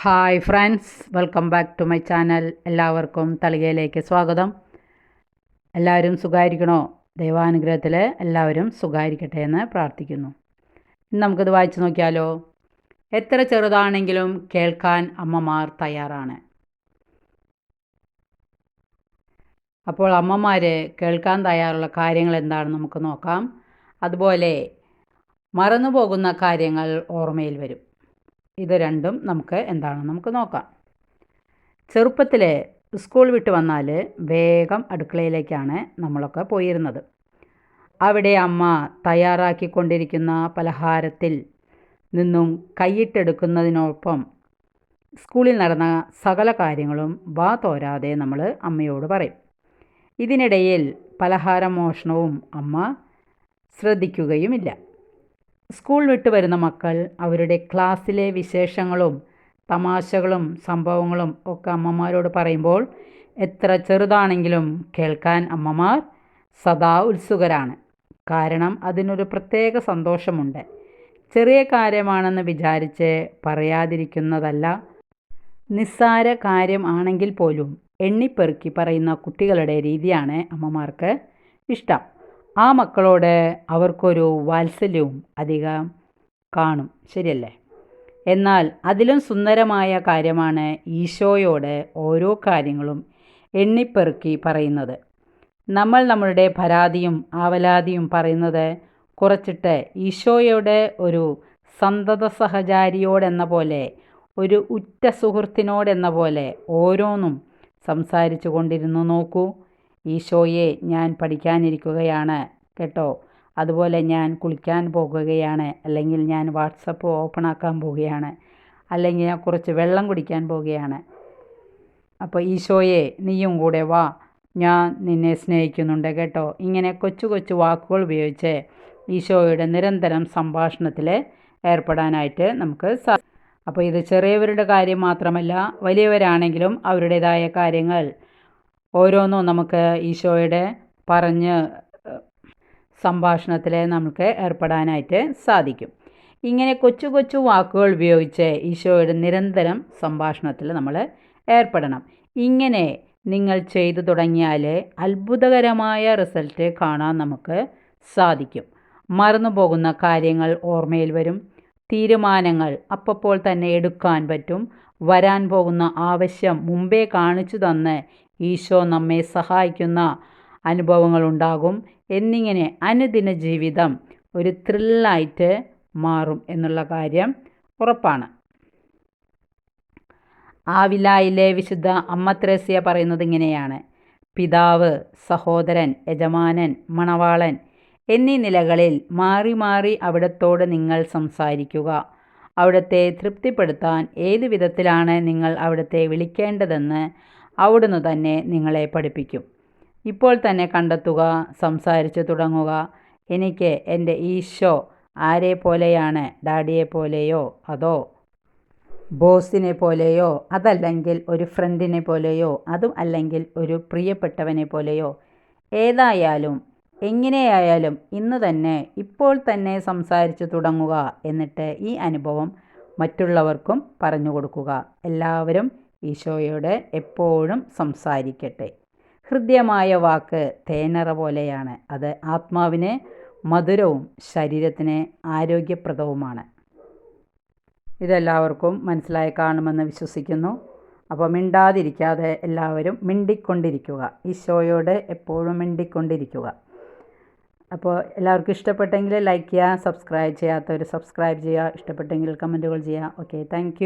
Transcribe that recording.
Hi friends welcome back to my channel എല്ലാവർക്കും തളികയിലേക്ക് സ്വാഗതം. എല്ലാവരും സുഖമായിരിക്കണോ ദൈവാനുഗ്രഹത്തിൽ എല്ലാവരും സുഖമായിരിക്കട്ടെ എന്ന് പ്രാർത്ഥിക്കുന്നു. ഇന്ന് നമുക്കിത് വായിച്ചു നോക്കിയാലോ? എത്ര ചെറുതാണെങ്കിലും കേൾക്കാൻ അമ്മമാർ തയ്യാറാണ്. അപ്പോൾ അമ്മമാർ കേൾക്കാൻ തയ്യാറുള്ള കാര്യങ്ങൾ എന്താണെന്ന് നമുക്ക് നോക്കാം. അതുപോലെ മറന്നു പോകുന്ന കാര്യങ്ങൾ ഓർമ്മയിൽ വരും. ഇത് രണ്ടും നമുക്ക് എന്താണ് നമുക്ക് നോക്കാം. ചെറുപ്പത്തിൽ സ്കൂൾ വിട്ട് വന്നാൽ വേഗം അടുക്കളയിലേക്കാണ് നമ്മളൊക്കെ പോയിരുന്നത്. അവിടെ അമ്മ തയ്യാറാക്കിക്കൊണ്ടിരിക്കുന്ന പലഹാരത്തിൽ നിന്നും കൈയിട്ടെടുക്കുന്നതിനൊപ്പം സ്കൂളിൽ നടന്ന സകല കാര്യങ്ങളും വാ തോരാതെ നമ്മൾ അമ്മയോട് പറയും. ഇതിനിടയിൽ പലഹാര മോഷണവും അമ്മ ശ്രദ്ധിക്കുകയുമില്ല. സ്കൂൾ വിട്ട് വരുന്ന മക്കൾ അവരുടെ ക്ലാസ്സിലെ വിശേഷങ്ങളും തമാശകളും സംഭവങ്ങളും ഒക്കെ അമ്മമാരോട് പറയുമ്പോൾ എത്ര ചെറുതാണെങ്കിലും കേൾക്കാൻ അമ്മമാർ സദാ ഉത്സുകരാണ്. കാരണം അതിനൊരു പ്രത്യേക സന്തോഷമുണ്ട്. ചെറിയ കാര്യമാണെന്ന് വിചാരിച്ച് പറയാതിരിക്കുന്നതല്ല. നിസ്സാര കാര്യം ആണെങ്കിൽ പോലും എണ്ണിപ്പെറുക്കി പറയുന്ന കുട്ടികളുടെ രീതിയാണ് അമ്മമാർക്ക് ഇഷ്ടം. ആ മക്കളോട് അവർക്കൊരു വാത്സല്യവും അധികം കാണും. ശരിയല്ലേ? എന്നാൽ അതിലും സുന്ദരമായ കാര്യമാണ് ഈശോയോട് ഓരോ കാര്യങ്ങളും എണ്ണിപ്പെറുക്കി പറയുന്നത്. നമ്മൾ നമ്മളുടെ പരാതിയും ആവലാതിയും പറയുന്നത് കുറച്ചിട്ട് ഈശോയുടെ ഒരു സന്തത സഹചാരിയോടെന്ന പോലെ ഒരു ഉറ്റ സുഹൃത്തിനോടെന്ന പോലെ ഓരോന്നും സംസാരിച്ചു കൊണ്ടിരുന്നു നോക്കൂ. ഈശോയെ ഞാൻ പഠിക്കാനിരിക്കുകയാണ് കേട്ടോ? അതുപോലെ ഞാൻ കുളിക്കാൻ പോകുകയാണ് അല്ലെങ്കിൽ ഞാൻ വാട്സപ്പ് ഓപ്പൺ ആക്കാൻ പോവുകയാണ് അല്ലെങ്കിൽ ഞാൻ കുറച്ച് വെള്ളം കുടിക്കാൻ പോവുകയാണ് അപ്പോൾ ഈശോയെ നീയും കൂടെ വാ. ഞാൻ നിന്നെ സ്നേഹിക്കുന്നുണ്ട് കേട്ടോ? ഇങ്ങനെ കൊച്ചു കൊച്ചു വാക്കുകൾ ഉപയോഗിച്ച് ഈശോയുടെ നിരന്തരം സംഭാഷണത്തിൽ ഏർപ്പെടാനായിട്ട് നമുക്ക് സാ അപ്പോൾ ഇത് ചെറിയവരുടെ കാര്യം മാത്രമല്ല വലിയവരാണെങ്കിലും അവരുടേതായ കാര്യങ്ങൾ ഓരോന്നും നമുക്ക് ഈശോയുടെ പറഞ്ഞ് സംഭാഷണത്തിൽ നമുക്ക് ഏർപ്പെടാനായിട്ട് സാധിക്കും. ഇങ്ങനെ കൊച്ചു കൊച്ചു വാക്കുകൾ ഉപയോഗിച്ച് ഈശോയുടെ നിരന്തരം സംഭാഷണത്തിൽ നമ്മൾ ഏർപ്പെടണം. ഇങ്ങനെ നിങ്ങൾ ചെയ്തു തുടങ്ങിയാൽ അത്ഭുതകരമായ റിസൾട്ട് കാണാൻ നമുക്ക് സാധിക്കും. മറന്നു പോകുന്ന കാര്യങ്ങൾ ഓർമ്മയിൽ വരും. തീരുമാനങ്ങൾ അപ്പോൾ തന്നെ എടുക്കാൻ പറ്റും. വരാൻ പോകുന്ന ആവശ്യം മുമ്പേ കാണിച്ചു തന്ന് ഈശോ നമ്മെ സഹായിക്കുന്ന അനുഭവങ്ങളുണ്ടാകും എന്നിങ്ങനെ അനുദിന ജീവിതം ഒരു ത്രില്ലായിട്ട് മാറും എന്നുള്ള കാര്യം ഉറപ്പാണ്. ആവിലായിലെ വിശുദ്ധ അമ്മ ത്രേസ്യ പറയുന്നത് ഇങ്ങനെയാണ്. പിതാവ് സഹോദരൻ യജമാനൻ മണവാളൻ എന്നീ നിലകളിൽ മാറി മാറി അവിടത്തോട് നിങ്ങൾ സംസാരിക്കുക. അവിടുത്തെ തൃപ്തിപ്പെടുത്താൻ ഏതു വിധത്തിലാണ് നിങ്ങൾ അവിടുത്തെ വിളിക്കേണ്ടതെന്ന് അവിടുന്ന് തന്നെ നിങ്ങളെ പഠിപ്പിക്കും. ഇപ്പോൾ തന്നെ കണ്ടെത്തുക സംസാരിച്ചു തുടങ്ങുക. എനിക്ക് എന്റെ ഈശോ ആരെ പോലെയാണ്? ഡാഡിയെ പോലെയോ? അതോ ബോസിനെ പോലെയോ? അതല്ലെങ്കിൽ ഒരു ഫ്രണ്ടിനെ പോലെയോ? അതും അല്ലെങ്കിൽ ഒരു പ്രിയപ്പെട്ടവനെ പോലെയോ? ഏതായാലും എങ്ങനെയായാലും ഇന്ന് തന്നെ ഇപ്പോൾ തന്നെ സംസാരിച്ചു തുടങ്ങുക എന്നിട്ട് ഈ അനുഭവം മറ്റുള്ളവർക്കും പറഞ്ഞു കൊടുക്കുക. എല്ലാവരും ഈശോയോട് എപ്പോഴും സംസാരിക്കട്ടെ. ഹൃദ്യമായ വാക്ക് തേനറ പോലെയാണ്. അത് ആത്മാവിന് മധുരവും ശരീരത്തിന് ആരോഗ്യപ്രദവുമാണ്. ഇതെല്ലാവർക്കും മനസ്സിലായി കാണുമെന്ന് വിശ്വസിക്കുന്നു. അപ്പോൾ മിണ്ടാതിരിക്കാതെ എല്ലാവരും മിണ്ടിക്കൊണ്ടിരിക്കുക. ഈശോയോട് എപ്പോഴും മിണ്ടിക്കൊണ്ടിരിക്കുക. അപ്പോൾ എല്ലാവർക്കും ഇഷ്ടപ്പെട്ടെങ്കിൽ ലൈക്ക് ചെയ്യുക സബ്സ്ക്രൈബ് ചെയ്യാത്തവർ സബ്സ്ക്രൈബ് ചെയ്യുക ഇഷ്ടപ്പെട്ടെങ്കിൽ കമന്റുകൾ ചെയ്യുക. Okay thank